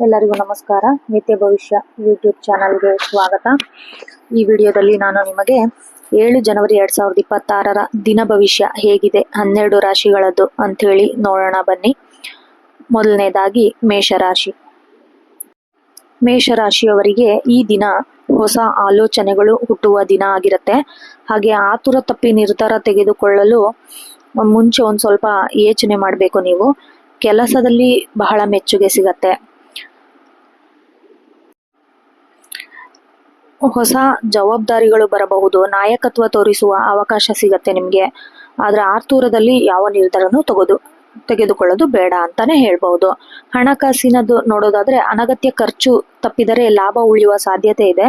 ಎಲ್ಲರಿಗೂ ನಮಸ್ಕಾರ. ನಿತ್ಯ ಭವಿಷ್ಯ ಯೂಟ್ಯೂಬ್ ಚಾನಲ್ಗೆ ಸ್ವಾಗತ. ಈ ವಿಡಿಯೋದಲ್ಲಿ ನಾನು ನಿಮಗೆ ಏಳು ಜನವರಿ ಎರಡ್ ಸಾವಿರದ ಇಪ್ಪತ್ತಾರರ ದಿನ ಭವಿಷ್ಯ ಹೇಗಿದೆ, ಹನ್ನೆರಡು ರಾಶಿಗಳದ್ದು ಅಂಥೇಳಿ ನೋಡೋಣ ಬನ್ನಿ. ಮೊದಲನೇದಾಗಿ ಮೇಷರಾಶಿ. ಮೇಷರಾಶಿಯವರಿಗೆ ಈ ದಿನ ಹೊಸ ಆಲೋಚನೆಗಳು ಹುಟ್ಟುವ ದಿನ ಆಗಿರುತ್ತೆ. ಹಾಗೆ ಆತುರ ತಪ್ಪಿ ನಿರ್ಧಾರ ತೆಗೆದುಕೊಳ್ಳಲು ಮುಂಚೆ ಒಂದು ಸ್ವಲ್ಪ ಯೋಚನೆ ಮಾಡಬೇಕು ನೀವು. ಕೆಲಸದಲ್ಲಿ ಬಹಳ ಮೆಚ್ಚುಗೆ ಸಿಗತ್ತೆ. ಹೊಸ ಜವಾಬ್ದಾರಿಗಳು ಬರಬಹುದು, ನಾಯಕತ್ವ ತೋರಿಸುವ ಅವಕಾಶ ಸಿಗತ್ತೆ ನಿಮಗೆ. ಆದರೆ ಆರ್ತೂರದಲ್ಲಿ ಯಾವ ನಿರ್ಧಾರನೂ ತಗೋದು, ತೆಗೆದುಕೊಳ್ಳೋದು ಬೇಡ ಅಂತಾನೆ ಹೇಳ್ಬಹುದು. ಹಣಕಾಸಿನದು ನೋಡೋದಾದ್ರೆ ಅನಗತ್ಯ ಖರ್ಚು ತಪ್ಪಿದರೆ ಲಾಭ ಉಳಿಯುವ ಸಾಧ್ಯತೆ ಇದೆ.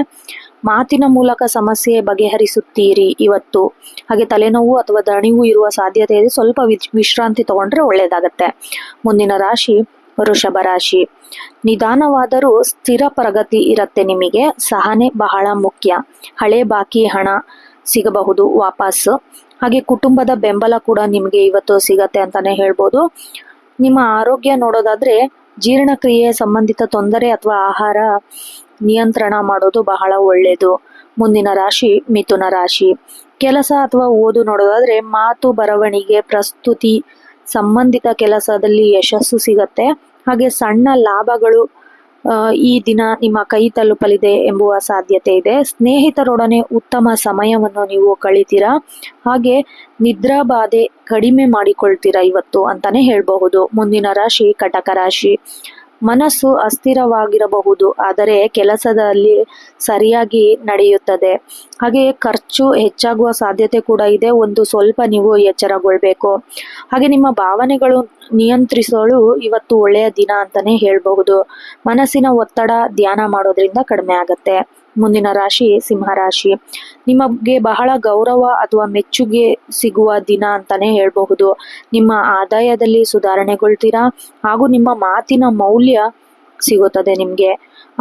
ಮಾತಿನ ಮೂಲಕ ಸಮಸ್ಯೆ ಬಗೆಹರಿಸುತ್ತೀರಿ ಇವತ್ತು. ಹಾಗೆ ತಲೆನೋವು ಅಥವಾ ದಣಿವು ಇರುವ ಸಾಧ್ಯತೆ ಇದೆ. ಸ್ವಲ್ಪ ವಿಶ್ರಾಂತಿ ತಗೊಂಡ್ರೆ ಒಳ್ಳೇದಾಗತ್ತೆ. ಮುಂದಿನ ರಾಶಿ ವೃಷಭ ರಾಶಿ ನಿಧಾನವಾದರೂ ಸ್ಥಿರ ಪ್ರಗತಿ ಇರುತ್ತೆ ನಿಮಗೆ. ಸಹನೆ ಬಹಳ ಮುಖ್ಯ. ಹಳೆ ಬಾಕಿ ಹಣ ಸಿಗಬಹುದು ವಾಪಸ್. ಹಾಗೆ ಕುಟುಂಬದ ಬೆಂಬಲ ಕೂಡ ನಿಮಗೆ ಇವತ್ತು ಸಿಗತ್ತೆ ಅಂತಾನೆ ಹೇಳ್ಬೋದು. ನಿಮ್ಮ ಆರೋಗ್ಯ ನೋಡೋದಾದ್ರೆ ಜೀರ್ಣಕ್ರಿಯೆ ಸಂಬಂಧಿತ ತೊಂದರೆ ಅಥವಾ ಆಹಾರ ನಿಯಂತ್ರಣ ಮಾಡೋದು ಬಹಳ ಒಳ್ಳೆಯದು ಮುಂದಿನ ರಾಶಿ ಮಿಥುನ ರಾಶಿ. ಕೆಲಸ ಅಥವಾ ಓದು ನೋಡೋದಾದ್ರೆ ಮಾತು ಬರವಣಿಗೆ ಪ್ರಸ್ತುತಿ ಸಂಬಂಧಿತ ಕೆಲಸದಲ್ಲಿ ಯಶಸ್ಸು ಸಿಗತ್ತೆ. ಹಾಗೆ ಸಣ್ಣ ಲಾಭಗಳು ಈ ದಿನ ನಿಮ್ಮ ಕೈ ತಲುಪಲಿದೆ ಎಂಬುವ ಸಾಧ್ಯತೆ ಇದೆ. ಸ್ನೇಹಿತರೊಡನೆ ಉತ್ತಮ ಸಮಯವನ್ನು ನೀವು ಕಳಿತೀರಾ? ಹಾಗೆ ನಿದ್ರಾ ಬಾಧೆ ಕಡಿಮೆ ಮಾಡಿಕೊಳ್ತೀರಾ ಇವತ್ತು ಅಂತಾನೆ ಹೇಳಬಹುದು. ಮುಂದಿನ ರಾಶಿ, ಕಟಕ ರಾಶಿ. ಮನಸ್ಸು ಅಸ್ಥಿರವಾಗಿರಬಹುದು, ಆದರೆ ಕೆಲಸದಲ್ಲಿ ಸರಿಯಾಗಿ ನಡೆಯುತ್ತದೆ. ಹಾಗೆ ಖರ್ಚು ಹೆಚ್ಚಾಗುವ ಸಾಧ್ಯತೆ ಕೂಡ ಇದೆ. ಒಂದು ಸ್ವಲ್ಪ ನೀವು ಎಚ್ಚರಗೊಳ್ಬೇಕು. ಹಾಗೆ ನಿಮ್ಮ ಭಾವನೆಗಳು ನಿಯಂತ್ರಿಸಲು ಇವತ್ತು ಒಳ್ಳೆಯ ದಿನ ಅಂತಾನೆ ಹೇಳಬಹುದು. ಮನಸ್ಸಿನ ಒತ್ತಡ ಧ್ಯಾನ ಮಾಡೋದ್ರಿಂದ ಕಡಿಮೆ ಆಗತ್ತೆ. ಮುಂದಿನ ರಾಶಿ ಸಿಂಹರಾಶಿ ನಿಮಗೆ ಬಹಳ ಗೌರವ ಅಥವಾ ಮೆಚ್ಚುಗೆ ಸಿಗುವ ದಿನ ಅಂತಾನೆ ಹೇಳಬಹುದು. ನಿಮ್ಮ ಆದಾಯದಲ್ಲಿ ಸುಧಾರಣೆಗೊಳ್ತೀರಾ? ಹಾಗೂ ನಿಮ್ಮ ಮಾತಿನ ಮೌಲ್ಯ ಸಿಗುತ್ತದೆ ನಿಮ್ಗೆ.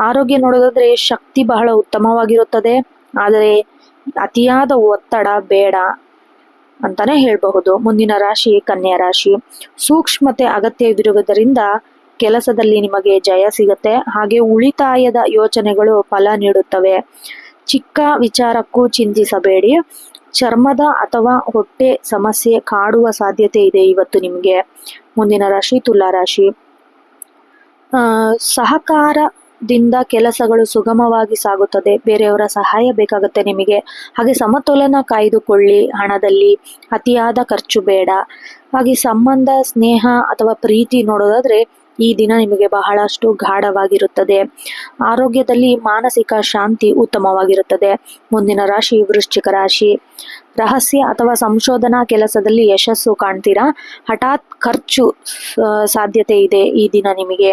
ಆರೋಗ್ಯ ನೋಡೋದಾದ್ರೆ ಶಕ್ತಿ ಬಹಳ ಉತ್ತಮವಾಗಿರುತ್ತದೆ. ಆದರೆ ಅತಿಯಾದ ಒತ್ತಡ ಬೇಡ. ಅಂತಾನೆ ಹೇಳಬಹುದು. ಮುಂದಿನ ರಾಶಿ ಕನ್ಯಾ ರಾಶಿ. ಸೂಕ್ಷ್ಮತೆ ಅಗತ್ಯವಿರುವುದರಿಂದ ಕೆಲಸದಲ್ಲಿ ನಿಮಗೆ ಜಯ ಸಿಗುತ್ತೆ. ಹಾಗೆ ಉಳಿತಾಯದ ಯೋಚನೆಗಳು ಫಲ ನೀಡುತ್ತವೆ. ಚಿಕ್ಕ ವಿಚಾರಕ್ಕೂ ಚಿಂತಿಸಬೇಡಿ. ಚರ್ಮದ ಅಥವಾ ಹೊಟ್ಟೆ ಸಮಸ್ಯೆ ಕಾಡುವ ಸಾಧ್ಯತೆ ಇದೆ ಇವತ್ತು ನಿಮಗೆ. ಮುಂದಿನ ರಾಶಿ ತುಲಾ ರಾಶಿ. ಸಹಕಾರದಿಂದ ಕೆಲಸಗಳು ಸುಗಮವಾಗಿ ಸಾಗುತ್ತದೆ. ಬೇರೆಯವರ ಸಹಾಯ ಬೇಕಾಗುತ್ತೆ ನಿಮಗೆ. ಹಾಗೆ ಸಮತೋಲನ ಕಾಯ್ದುಕೊಳ್ಳಿ. ಹಣದಲ್ಲಿ ಅತಿಯಾದ ಖರ್ಚು ಬೇಡ. ಹಾಗೆ ಸಂಬಂಧ, ಸ್ನೇಹ ಅಥವಾ ಪ್ರೀತಿ ನೋಡೋದಾದ್ರೆ ಈ ದಿನ ನಿಮಗೆ ಬಹಳಷ್ಟು ಗಾಢವಾಗಿರುತ್ತದೆ. ಆರೋಗ್ಯದಲ್ಲಿ ಮಾನಸಿಕ ಶಾಂತಿ ಉತ್ತಮವಾಗಿರುತ್ತದೆ. ಮುಂದಿನ ರಾಶಿ ವೃಶ್ಚಿಕ ರಾಶಿ. ರಹಸ್ಯ ಅಥವಾ ಸಂಶೋಧನಾ ಕೆಲಸದಲ್ಲಿ ಯಶಸ್ಸು ಕಾಣ್ತೀರಾ? ಹಠಾತ್ ಖರ್ಚು ಸಾಧ್ಯತೆ ಇದೆ ಈ ದಿನ ನಿಮಗೆ.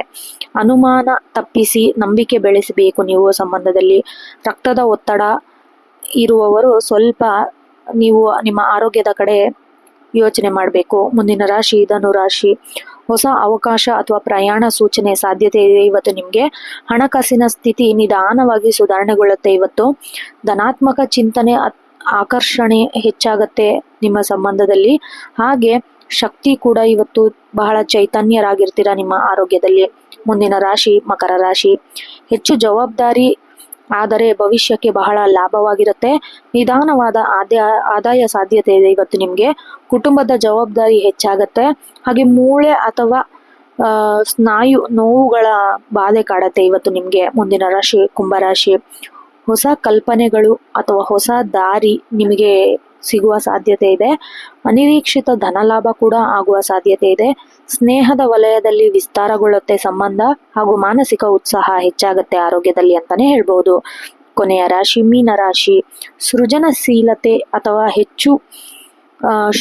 ಅನುಮಾನ ತಪ್ಪಿಸಿ ನಂಬಿಕೆ ಬೆಳೆಸಬೇಕು ನೀವು ಸಂಬಂಧದಲ್ಲಿ. ರಕ್ತದ ಒತ್ತಡ ಇರುವವರು ಸ್ವಲ್ಪ ನೀವು ನಿಮ್ಮ ಆರೋಗ್ಯದ ಕಡೆ ಯೋಚನೆ ಮಾಡಬೇಕು. ಮುಂದಿನ ರಾಶಿ ಧನು ರಾಶಿ. ಹೊಸ ಅವಕಾಶ ಅಥವಾ ಪ್ರಯಾಣ ಸೂಚನೆ ಸಾಧ್ಯತೆ ಇದೆ ಇವತ್ತು ನಿಮಗೆ? ಹಣಕಾಸಿನ ಸ್ಥಿತಿ ನಿಧಾನವಾಗಿ ಸುಧಾರಣೆಗೊಳ್ಳುತ್ತೆ ಇವತ್ತು. ಧನಾತ್ಮಕ ಚಿಂತನೆ ಆಕರ್ಷಣೆ ಹೆಚ್ಚಾಗತ್ತೆ ನಿಮ್ಮ ಸಂಬಂಧದಲ್ಲಿ. ಹಾಗೆ ಶಕ್ತಿ ಕೂಡ ಇವತ್ತು ಬಹಳ ಚೈತನ್ಯರಾಗಿರ್ತೀರ ನಿಮ್ಮ ಆರೋಗ್ಯದಲ್ಲಿ? ಮುಂದಿನ ರಾಶಿ, ಮಕರ ರಾಶಿ. ಹೆಚ್ಚು ಜವಾಬ್ದಾರಿ ಆದರೆ ಭವಿಷ್ಯಕ್ಕೆ ಬಹಳ ಲಾಭವಾಗಿರುತ್ತೆ. ನಿಧಾನವಾದ ಆದಾಯ ಆದಾಯ ಸಾಧ್ಯತೆ ಇದೆ ಇವತ್ತು ನಿಮಗೆ. ಕುಟುಂಬದ ಜವಾಬ್ದಾರಿ ಹೆಚ್ಚಾಗತ್ತೆ. ಹಾಗೆ ಮೂಳೆ ಅಥವಾ ಸ್ನಾಯು ನೋವುಗಳ ಬಾಧೆ ಕಾಡತ್ತೆ ಇವತ್ತು ನಿಮಗೆ. ಮುಂದಿನ ರಾಶಿ ಕುಂಭರಾಶಿ ಹೊಸ ಕಲ್ಪನೆಗಳು ಅಥವಾ ಹೊಸ ದಾರಿ ನಿಮಗೆ ಸಿಗುವ ಸಾಧ್ಯತೆ ಇದೆ. ಅನಿರೀಕ್ಷಿತ ಧನಲಾಭ ಕೂಡ ಆಗುವ ಸಾಧ್ಯತೆ ಇದೆ. ಸ್ನೇಹದ ವಲಯದಲ್ಲಿ ವಿಸ್ತಾರಗೊಳ್ಳುತ್ತೆ ಸಂಬಂಧ ಹಾಗೂ ಮಾನಸಿಕ ಉತ್ಸಾಹ ಹೆಚ್ಚಾಗುತ್ತೆ ಆರೋಗ್ಯದಲ್ಲಿ ಅಂತಾನೆ ಹೇಳ್ಬೋದು. ಕೊನೆಯ ರಾಶಿ, ಮೀನ ರಾಶಿ. ಸೃಜನಶೀಲತೆ ಅಥವಾ ಹೆಚ್ಚು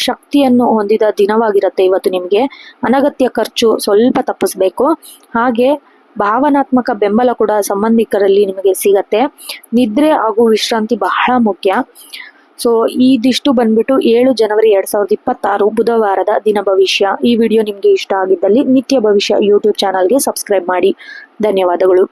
ಶಕ್ತಿಯನ್ನು ಹೊಂದಿದ ದಿನವಾಗಿರುತ್ತೆ ಇವತ್ತು ನಿಮಗೆ. ಅನಗತ್ಯ ಖರ್ಚು ಸ್ವಲ್ಪ ತಪ್ಪಿಸ್ಬೇಕು. ಹಾಗೆ ಭಾವನಾತ್ಮಕ ಬೆಂಬಲ ಕೂಡ ಸಂಬಂಧಿಕರಲ್ಲಿ ನಿಮಗೆ ಸಿಗತ್ತೆ. ನಿದ್ರೆ ಹಾಗೂ ವಿಶ್ರಾಂತಿ ಬಹಳ ಮುಖ್ಯ. ಸೊ ಇದಿಷ್ಟು ಬಂದ್ಬಿಟ್ಟು ಏಳು ಜನವರಿ ಎರಡ್ ಸಾವಿರದ ಇಪ್ಪತ್ತಾರು ಬುಧವಾರದ ದಿನ ಭವಿಷ್ಯ. ಈ ವಿಡಿಯೋ ನಿಮಗೆ ಇಷ್ಟ ಆಗಿದ್ದಲ್ಲಿ ನಿತ್ಯ ಭವಿಷ್ಯ ಯೂಟ್ಯೂಬ್ ಚಾನಲ್ಗೆ ಸಬ್ಸ್ಕ್ರೈಬ್ ಮಾಡಿ. ಧನ್ಯವಾದಗಳು.